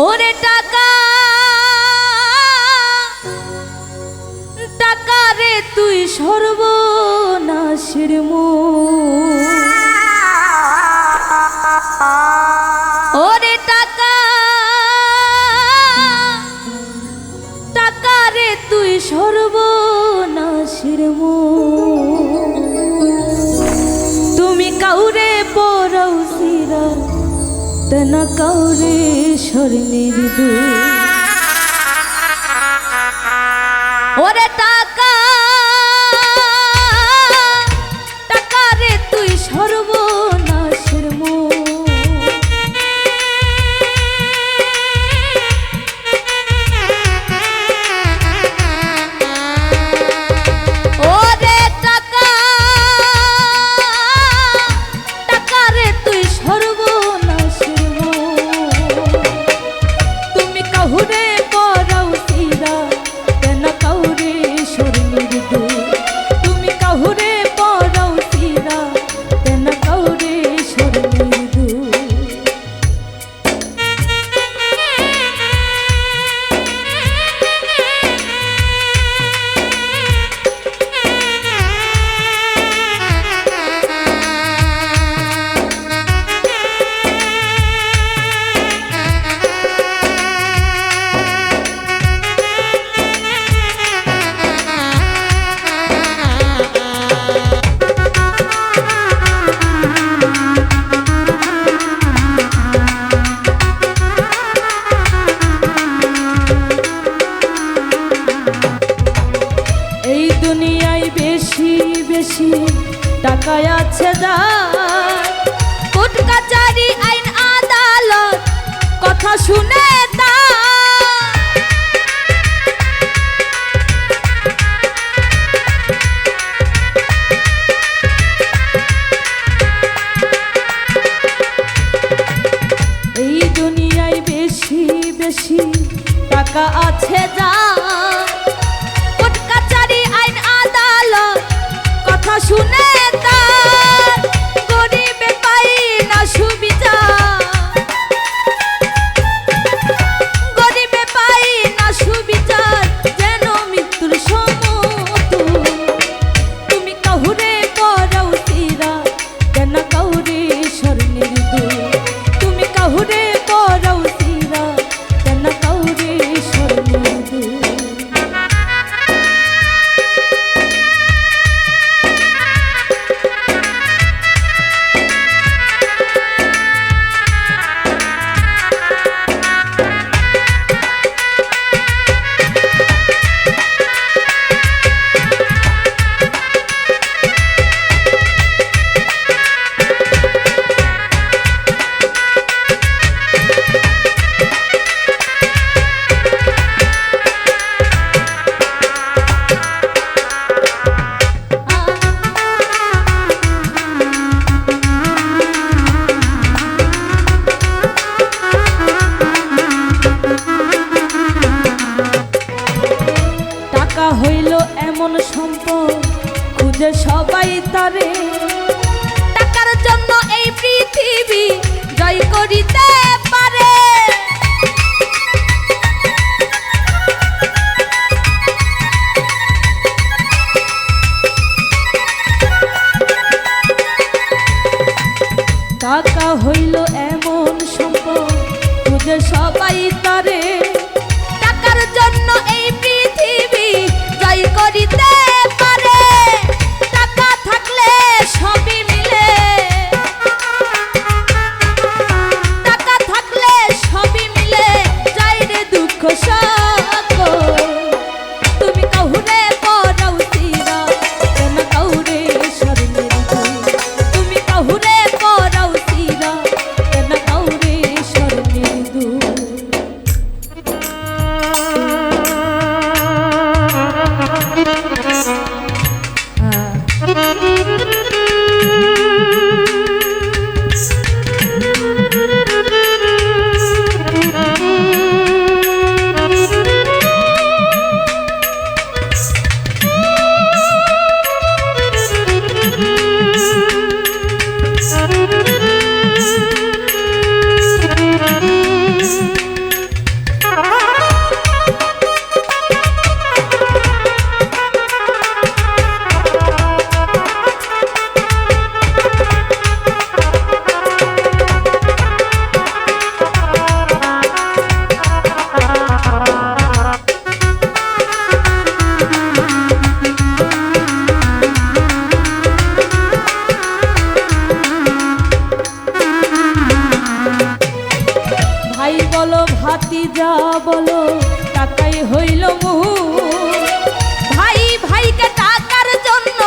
ওরে টাকা টাকা রে তুই সর্বনাশের মূল ওরে টাকা টাকা রে তুই সর্বনাশের মূল তুমি কাউরে পড়াও তেনা কাউরে স্বর্ণের দু ওরে টাকা দুনিয়ায় বেশি বেশি টাকা আছে যার কোর্ট কাচারি আইন আদালত কথা শুনে তার এই দুনিয়ায় বেশি বেশি টাকা আছে যা শুনে সম্পদ খুঁজে সবাই তারে। টাকার জন্য এই পৃথিবী জয় করিতে পারে। টাকা হইল এমন সম্পদ খুঁজে সবাই তারে। Yes. যা বলো টাকাই হইল মুহু ভাই ভাইকে টাকার জন্য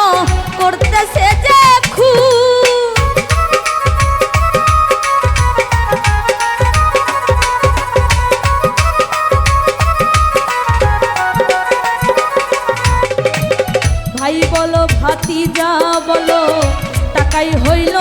করতেছে যে খু ভাই বলো ভাতি যা বলো টাকাই হইল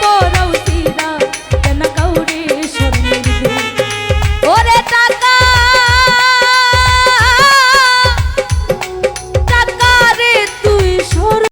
পরাও